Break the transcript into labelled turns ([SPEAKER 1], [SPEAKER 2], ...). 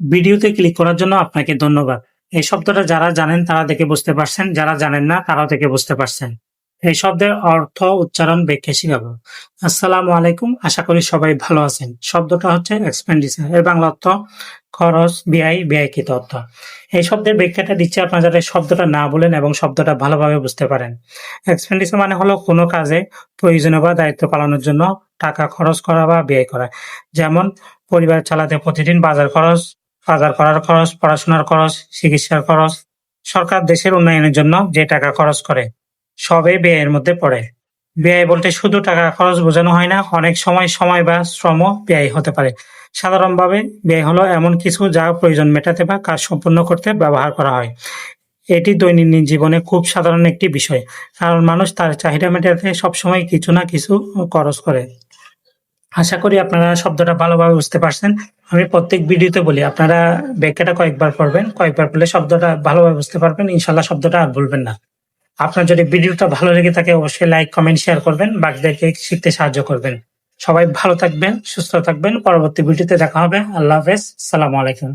[SPEAKER 1] ভিডিওতে ক্লিক করার জন্য আপনাকে ধন্যবাদ। এই শব্দটা যারা জানেন তারা দেখে বুঝতে পারছেন, যারা জানেন না তারাও দেখে বুঝতে পারছেন। এই শব্দের অর্থ উচ্চারণ ব্যাখ্যা শিখাবো আসসালামু আলাইকুম, আশা করি সবাই ভালো আছেন। শব্দটা হচ্ছে এক্সপেন্ডিচার এর বাংলা অর্থ খরচ, ব্যয়, ব্যয়কৃত অর্থ। এই শব্দের ব্যাখ্যাটা দিচ্ছে আপনারা যাতে শব্দটা না বলেন এবং শব্দটা ভালোভাবে বুঝতে পারেন। এক্সপেন্ডিচার মানে হলো কোনো কাজে প্রয়োজনীয় বা দায়িত্ব পালনের জন্য টাকা খরচ করা বা ব্যয় করা। যেমন পরিবার চালাতে প্রতিদিন বাজার খরচ বাজার করার খরচ, পড়াশোনার খরচ, চিকিৎসার খরচ, সরকার দেশের উন্নয়নের জন্য যে টাকা খরচ করে, সবই ব্যয়ের মধ্যে পড়ে। ব্যয় বলতে শুধু টাকা খরচ বোঝানো হয় না, অনেক সময় সময় বা শ্রম ব্যয় হতে পারে। সাধারণভাবে ব্যয় হলো এমন কিছু যা প্রয়োজন মেটাতে বা কাজ সম্পূর্ণ করতে ব্যবহার করা হয়। এটি দৈনন্দিন জীবনে খুব সাধারণ একটি বিষয়, কারণ মানুষ তার চাহিদা মেটাতে সবসময় কিছু না কিছু খরচ করে। আশা করি আপনারা শব্দটা ভালোভাবে বুঝতে পারছেন। আমি প্রত্যেক ভিডিওতে বলি, আপনারা ব্যাখ্যাটা কয়েকবার পড়বেন, কয়েকবার পড়লে শব্দটা ভালোভাবে বুঝতে পারবেন ইনশাল্লাহ শব্দটা আর ভুলবেন না। আপনার যদি ভিডিওটা ভালো লেগে থাকে, অবশ্যই লাইক, কমেন্ট, শেয়ার করবেন, বাকিদেরকে শিখতে সাহায্য করবেন। সবাই ভালো থাকবেন, সুস্থ থাকবেন, পরবর্তী ভিডিওতে দেখা হবে। আল্লাহ হাফেজ, সালাম আলাইকুম।